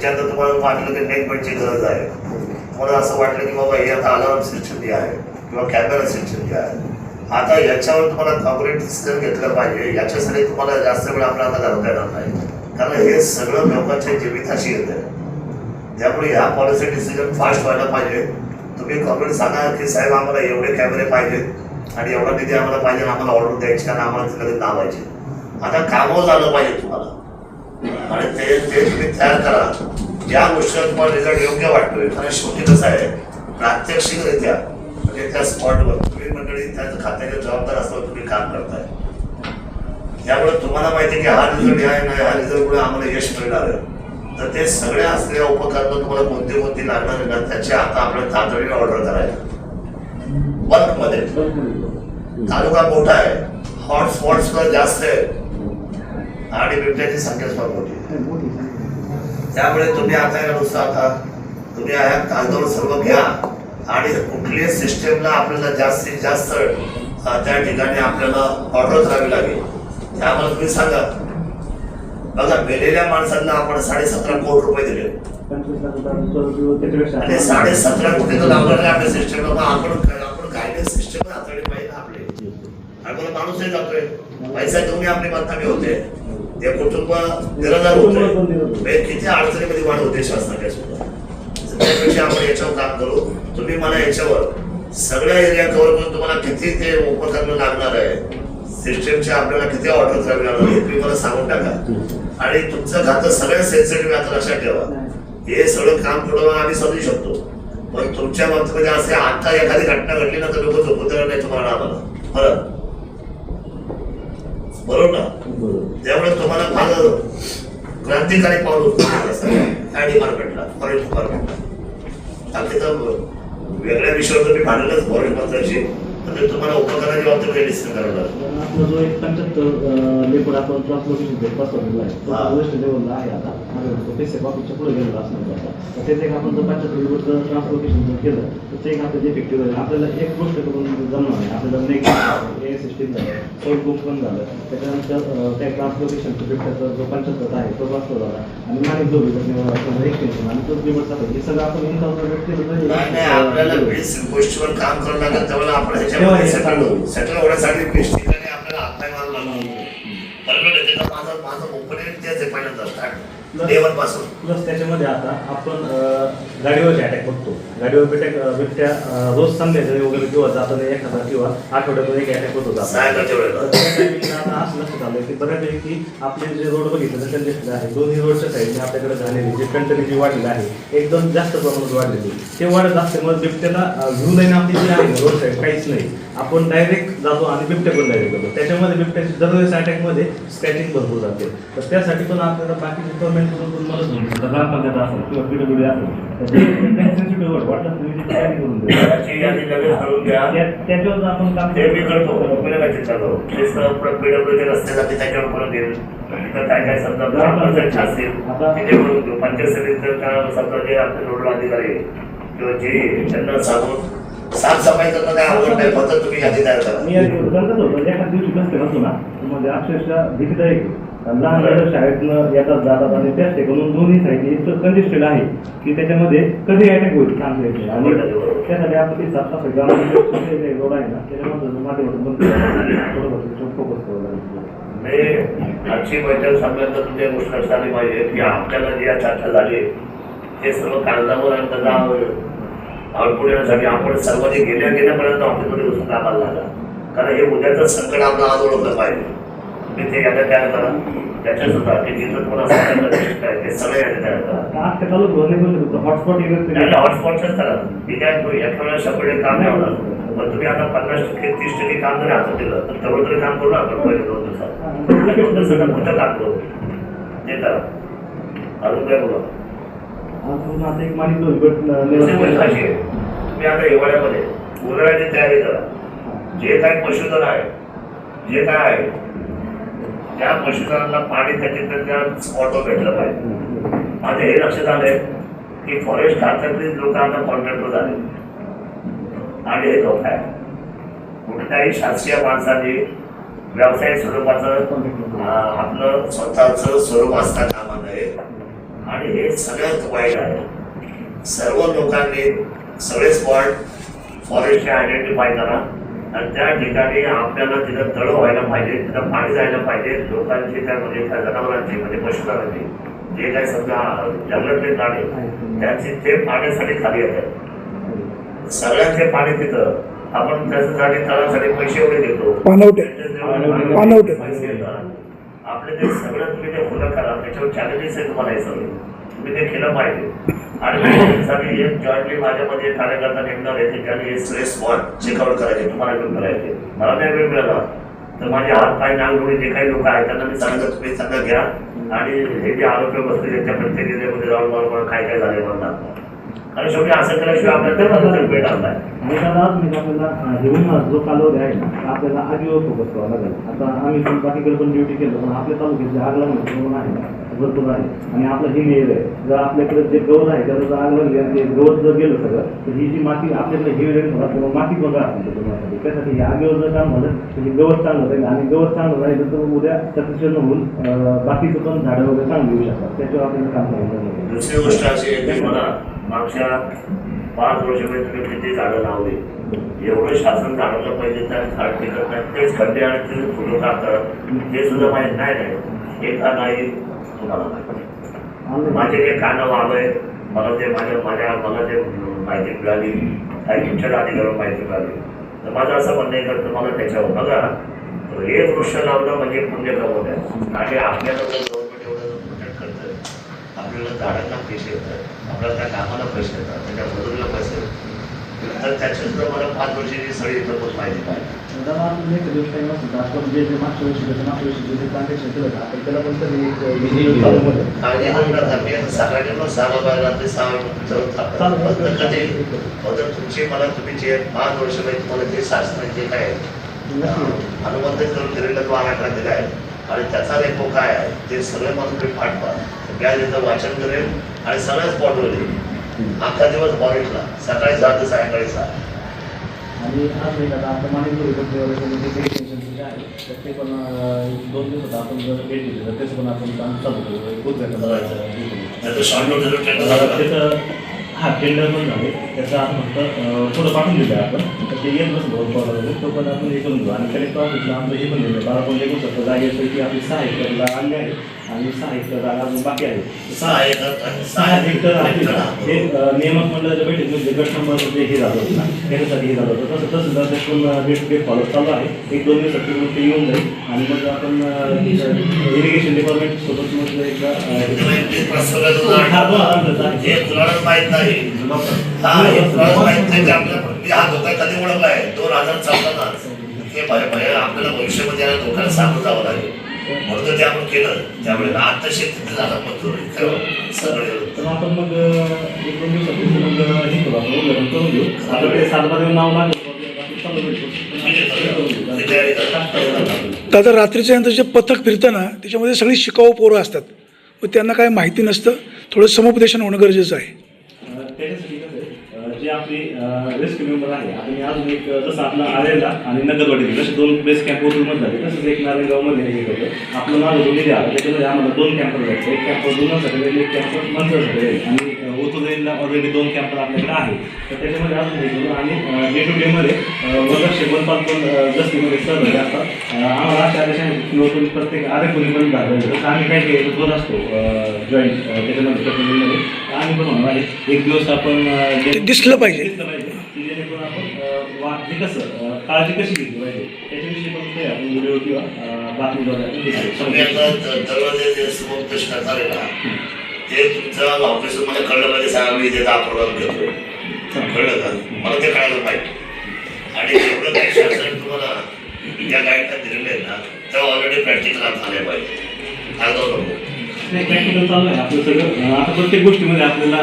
त्याच्यानंतर तुम्हाला वाटलं की नेट बेडची गरज आहे तुम्हाला असं वाटलं की बाबा हे आता अलार्म सिस्टम जे आहे किंवा कॅमेरा सिस्टम जे आहे आता याच्यावर तुम्हाला कॉपरेट सिस्टम घेतलं पाहिजे. याच्यासाठी तुम्हाला जास्त वेळ आपल्याला आता घालवता येणार नाही. कारण हे सगळं लोकांच्या जीविताशी येत. आहे त्यामुळे ह्या पॉलिसी डिसिजन फास्ट व्हायला पाहिजे. तुम्ही कॉपरेट सांगा की साहेब आम्हाला एवढे कॅमेरे पाहिजेत आणि एवढा निधी आम्हाला पाहिजे आम्हाला ऑर्डर द्यायची आणि आम्हाला तिकडे लावायचे. आता कामं झालं पाहिजे तुम्हाला. आणि ते ते तुम्ही तयार करा. या गोष्टीला तुम्हाला रिझल्ट योग्य वाटतोय. कारण शेवटी कसं आहे प्रात्यक्षिकरित्या म्हणजे त्या स्पॉटवर तुम्ही मंडळी त्या खात्याचे जबाबदार असल्यावर तुम्ही काम करताय. त्यामुळे तुम्हाला माहिती की हा रिझल्ट आहे नाही हा रिझल्टमुळे आम्हाला यश मिळणार आहे. तर ते सगळे असलेल्या उपकरणं तुम्हाला कोणती कोणती लागणार आहे ना त्याची आता आपल्याला तातडीने ऑर्डर करायला बल्कमध्ये. तालुका मोठा आहे. हॉटस्पॉट सुद्धा जास्त आहे आणि बिबट्याची संख्या आहे. त्यामुळे तुम्ही आता या नुसतं आता तुम्ही ह्या कागदावर सर्व घ्या आणि कुठल्याही सिस्टमला आपल्याला जास्तीत जास्त त्या ठिकाणी आपल्याला ऑर्डर करावी लागेल ते आम्हाला तुम्ही सांगा. बघा मेलेल्या माणसांना आपण साडे सतरा कोटी रुपये दिले. आणि साडे सतरा कोटी तर लावणार आपल्या सिस्टमला. आपण आपण गायडन्स सिस्टम हाताळली पाहिजे आपले. आपल्याला माणूसही जातोय. पैसा घेऊन आपली बदनामी होते. ते कुटुंब निराधार होते. म्हणजे किती अडचणीमध्ये वाढ होते शासनाच्या सुद्धा. त्यापेक्षा आपण याच्यावर काम करू. तुम्ही मला याच्यावर सगळ्या एरिया कव्हर करून तुम्हाला किती ते उपकरणं लागणार आहे सिस्टमचे आपल्याला किती ऑर्डर करावी लागणार हे तुम्ही मला सांगून टाका. आणि तुमचं खातं सगळ्यात सेन्सिटिव्ह आता लक्षात ठेवा. हे सगळं काम पुढं आम्ही समजू शकतो. पण तुमच्या बाबतीमध्ये असे आता एखादी घटना घडली ना तर लोक देणार नाही तुम्हाला आम्हाला. बरं? बरोबर ना? त्यामुळे तुम्हाला फार क्रांतिकारी पाऊल उचलायचं या डिपार्टमेंटला फॉरेस्ट डिपार्टमेंटला बाकी तर वेगळ्या विषयावर तुम्ही भांडलंच फॉरेस्ट मंत्र्याशी तर तुम्हाला उपकरणाची बाबतीत डिसिजन करावं लागेल. आपला जो एक पंच्याहत्तर लेबर आपण ट्रान्सपोर्टेशन बसवलेला आहे तो. वेस्ट लेवलला आहे आता. आणि तो पेसे बाकीच्या पुढे गेलेला असणार आता. त्याचे एक आपण जर पंच्याहत्तर लेबरचं ट्रान्सपोर्टेशन जर केलं तर ते एक आपलं इफेक्टिव्ह होईल आपल्याला एक गोष्ट करून जमणार नाही. आपल्याला नेक्स्ट ए सिस्टीम झालं सोल बुक पण झालं. त्याच्यानंतर त्या ट्रान्सपोर्टेशनचं पेपरचा जो पंच्याहत्तर आहे तो बसतो झाला. आणि माणिक जो भेटत एक्सटेन्शन आणि तो लेबरचा हे सगळं आपण नाही नाही आपल्याला वीस गोष्टीवर काम करावं लागेल त्यावेळेला आपण ह्याच्यामध्ये सेटल होण्यासाठी वीस ठिकाणी आपल्याला हातपाय मारावं लागणार. माझा माझं ओपनिंग तेच आहे पहिल्यांदा पासून प्लस त्याच्यामध्ये आता आपण गाडीवरचे अटॅक बघतो. गाडीवर बिबट्या बिबट्या रोज संध्याकाळी वगैरे किंवा जाताना एखादा किंवा आठवड्यातून एक अटॅक होत होता आता असं लक्षात आलं की बऱ्यापैकी आपले जे रोड बघितले कंजेस्टेड आहे दोन्ही रोडच्या साईडने आपल्याकडे झालेली जी कंटनी जी वाढलेली आहे एकदम जास्त प्रमाणात वाढलेली. ते वाढत असल्यामुळे बिबट्याला व्ह्यू लाईन आपली जी आहे रोड साईड काहीच नाही. आपण डायरेक्ट जातो आणि बिबट्या पण डायरेक्ट जातो त्याच्यामध्ये बिबट्याची दरवेळेस अटॅकमध्ये स्क्रॅचिंग भरपूर जाते. तर त्यासाठी पण आपल्याला बाकीचे गव्हर्नमेंटकडून मदत जाते. ग्रामपंचायत असेल किंवा पीडब्ल्यू असेल तर ते sensitive word, वाटलं तुम्ही ती तयारी करून करून त्याच्यावर आपण काम ते मी करतो. पीडब्ल्यूचे रस्ते जाते त्याच्यावर करून देईल तिथं काय काय समजा ग्रामपंचायत करून देऊ. पंचायत समितीचं त्या समजा जे आपले नोडल अधिकारी किंवा जे त्यांना सांगून साफसफाई करणं काय अवघड नाही फक्त तुम्ही यादी तयार करा. मी करतच होतो एखाद्या दिवशी नसते नसतो ना म्हणजे अक्षरशः भीतीदायक लहान मुलं शाळेतनं येतात जातात आणि त्याच ठिकाणून दोन्ही साईड इतकं कंजेस्टेड आहे की त्याच्यामध्ये कधी अटॅक होईल येत नाही आणि त्यासाठी आपण ती साफसफाई गावामध्ये रोड आहे ना त्याच्यामध्ये माध्यमातून बंद थोडं फोकस करावं लागेल मी आजची बैठक सांगल्यानंतर तुमच्या गोष्ट लक्षात आली पाहिजे की आपल्याला जी या चर्चा झाली ते सर्व कागदावर आणि त्याचा आउटपुट येण्यासाठी आपण सर्वांनी गेल्या गेल्यापर्यंत ऑफिसमध्ये बसून कामाला लागा कारण हे उद्याचं संकट आपलं आज ओळखलं पाहिजे. तुम्ही ते याद्या तयार करा. त्याच्या सुद्धा की जिथं आहे ते सगळे याद्या तयार करा. ते हॉटस्पॉट हॉटस्पॉटच करा आहे एका वेळेला शंभर टक्के काम नाही होणार. पण तुम्ही आता पन्नास टक्के तीस टक्के काम जरी हातात दिलं तर तेवढं तरी काम करू ना आपण पहिले दोन दिवसात. कुठं काम करू. ते करा. अजून काय बोला. आपण आता एक गोष्ट अशी आहे. तुम्ही आता हिवाळ्यामध्ये उन्हाळ्याची तयारी करा. जे काय पशुधन आहे जे काय आहे त्या पशुधनाला पाणी त्याचे तर त्या स्पॉटवर भेटलं पाहिजे. आता हे लक्षात आलंय की फॉरेस्ट खात्यातले लोक आता कॉन्ट्रॅक्टर झाले आणि हे धोका आहे कुठल्याही शासकीय माणसाने व्यावसायिक स्वरूपाचं आपलं स्वतःचं स्वरूप असता कामा नये आणि हे सगळ्यात वाईट आहे. सर्व लोकांनी सगळे स्पॉट फॉरेस्टचे आयडेंटिफाय करा. आणि त्या ठिकाणी आपल्याला तिथं तळ व्हायला पाहिजे तिथं पाणी जायला पाहिजे. लोकांची त्या म्हणजे त्या जनावरांची म्हणजे पशुधनाची. जे काही समजा जंगलातले प्राणी त्यांची ते पाण्यासाठी खाली येतात. सगळ्यांचे पाणी तिथं. आपण त्याच्यासाठी तळासाठी पैसे एवढे देतो. पाणवठे. पैसे येतात. आपले ते सगळं तुम्ही ते खुलं करा. त्याच्यावर चॅलेंजेस आहे तुम्हाला हे सगळं. तुम्ही ते केलं पाहिजे. आणि त्याच्यासाठी एक जॉईंटली माझ्यामध्ये कार्यकर्ता नेमणार आहे हे सगळे स्पॉट चेकआउट करायचे तुम्हाला घेऊन करायचे. मला नाही वेळ मिळाला. तर माझे हात पाय नागडोळे जे काही लोक आहेत त्यांना मी सांगितलं तुम्ही त्यांना घ्या. आणि हे जे आरोग्य बसले त्यांच्या प्रत्येक एरियामध्ये जाऊन मला काय काय झाले दाखवा. आणि शेवटी असं केल्याशिवाय आपल्याला त्याला भेट आणलाय आणि आपल्याला घेऊन जो कालावधी आहे ना आपल्याला आगीवर फोकस करावा लागेल. आता आम्ही पण बाकीकडे पण ड्युटी केलं पण आपल्या तालुक्यात जे आग लागणं प्रमाण आहे? भरपूर आहे आणि आपलं हे एरिया आहे जर आपल्याकडे जे गवत आहे त्याला जर आग लागली आणि ते गवत जर गेलं सगळं तर ही जी माती आपल्याकडे हे वेळ म्हणतात किंवा माती बघा असते तुम्हाला त्यासाठी हे आगेवर जर काम झालं तर हे गवत चांगलं राहील. आणि गवत चांगलं राहिलं तर उद्या सफिशियंट होऊन बाकीचं पण झाडं वगैरे चांगली येऊ शकतात त्याच्यावर आपल्याला काम करायचं दुसरी गोष्ट अशी आहे की मला मागच्या पाच वर्षामध्ये तुम्ही किती झाडं लावली? एवढं शासन झाडाला पाहिजे त्या झाड पिकत नाही तेच खड्डे आणि ते फुलं टाकतात हे सुद्धा माहीत नाही. नाही हे नाही आणि माझे जे कानं आलंय मला ते माझ्या माझ्या मला जे माहिती मिळाली काही तुमच्या अधिकाऱ्यावर माहिती मिळाली. तर माझं असं म्हणणं आहे का तुम्हाला त्याच्यावर बघा. एक वृक्ष लावलं म्हणजे पुण्य कमवत आहे. आणि आपल्याला जर गव्हर्नमेंट एवढं प्रोटेक्ट करतं आपल्याला झाडांना पैसे येतात आपल्याला त्या कामाला पैसे येतात त्याच्या मजुरीला पैसे येतात. तर त्याच्या सुद्धा मला पाच वर्षाची सगळी इथं माहिती पाहिजे सकाळी मग सहा बाबा रात्री सहा वाजता तुमची मला तुम्ही जे. पाच वर्ष पाहिजे तुम्हाला जे शासन जे काय अनुबंधित करून दिलेला जो आराखडा दिला आहे आणि त्याचा रेपो काय आहे ते सगळे मला तुम्ही पाठवा त्या तिथं वाचन करेल आणि सगळ्याच स्पॉटवर येईल अख्खा दिवस फॉरेस्टला सकाळी सात ते सायंकाळी सहा आणि आज नाही दादा आपलं माणिकपूर जे आहे तर ते पण दोन दिवसात आपण जर भेट दिली तर त्याचं पण आपण काम चालू करू. खूप नोटीस त्याचं हा टेंडर पण झाले. त्याचं आपण फक्त पुढं पाठवून दिलं आहे आपण. तर ते येत बहुत वगैरे तो पण आपण हे करून घेऊ. आणि कलेक्टर ऑफिसला आमचं हे पण दिलं बारा पण लेखू शकतो जागेपैकी आपली सहा हेक्टरला आणली आहे. आणि सहा हेक्टर जागा अजून बाकी आहे. सहा आणि सहा हेक्टर आहे. हेक्टर हे. अ, नियामक मंडळाच्या बैठकीमध्ये गट नंबर जे हे झालं होतं. ना त्याच्यासाठी हे झालं होतं. तसं तसं जर त्याच्यातून डे टू डे फॉलो चालू आहे. एक दोन दिवसात ते येऊन जाईल. आणि मग आपण इरिगेशन डिपार्टमेंट सोबत मग एकदा हा, दोन आहे. हे माहीत नाही. हा हे माहीत नाही. आपल्या मी हा धोका कधी ओळखलाय दोन हजार हे भय आपल्याला भविष्यामध्ये याला धोक्याला सामोरं जावं लागेल. म्हणून तर ते आपण केलं. त्यामुळे आता शेती झाला मंजूर. सगळे तर आपण मग एक दोन मग हे करू. आपण करून घेऊ. आता ते सातबारे नाव लागेल. हे. दादा रात्रीच्या नंतर जे पथक फिरतं ना त्याच्यामध्ये सगळी शिकाऊ पोरं असतात. व त्यांना काय माहिती नसतं. थोडं समुपदेशन होणं गरजेचं आहे अ, त्याच्यासाठी कसं आहे, अ, जे आपले रेस्क्यू मेंबर आहे. आणि अजून एक जसं आपलं आरेला आणि नगरवाडी जसे दोन बेस कॅम्पमध्ये झाले तसंच एक नारायणगावमध्ये हे होतं. आपलं माझं दोन्ही द्या त्याच्यामध्ये आम्हाला दोन कॅम्पर जायचं एक कॅम्प दोनच झाले एक कॅम्प मंत्रासाठी राहील आणि ऑलरेडी दोन कॅम्पर आपल्याकडे आहे तर त्याच्यामध्ये अजून केलं आणि डे टू डेमध्ये वर्गक्षे बनपाल पण जस्तीमध्ये सहभागी असतात आम्हाला अशा आदेशाने प्रत्येक आरे कोणी पण झालं जसं आम्ही काय केलं दोन असतो जॉईंट त्याच्यामध्ये प्रतिनिधीमध्ये आम्ही पण होणार आहे एक दिवस आपण दिसलं पाहिजे. दिसलं पाहिजे की जेणेकरून आपण अ, वा- कसं अ, काळजी कशी घेतली पाहिजे त्याच्याविषयी पण ते आपण व्हिडिओ किंवा बातमीद्वारे हे द- दरवाजे समोर प्रश्न झाले ना ते तुमचं ऑफिस मला कळलं पाहिजे सांगा मी इथे प्रोग्राम घेतोय कळलं का? मला ते कळायला पाहिजे. आणि एवढं काही शासन तुम्हाला त्या गाईडला दिलेलं आहे ना तेव्हा ऑलरेडी प्रॅक्टिकल आले पाहिजे आहे. आता प्रत्येक गोष्टीमध्ये आपल्याला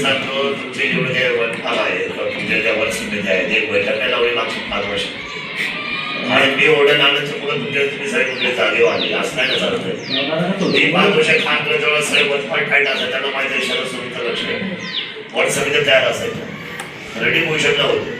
सांगतो तुमचे जेवढे जे आहे तुमच्या ज्या वर्षमध्ये आहेत एक बैठक लावली मागची पाच वर्ष. आणि मी ओढ्या नाण्याच्या पुढे तुमच्या तुम्ही सगळे कुठे जागेवर असं नाही ना चालत मी पाच वर्ष खान जवळ असतात त्यांना माहिती आहे शरद लक्ष आहे तयार असायच्या. रेडी पोझिशनला होते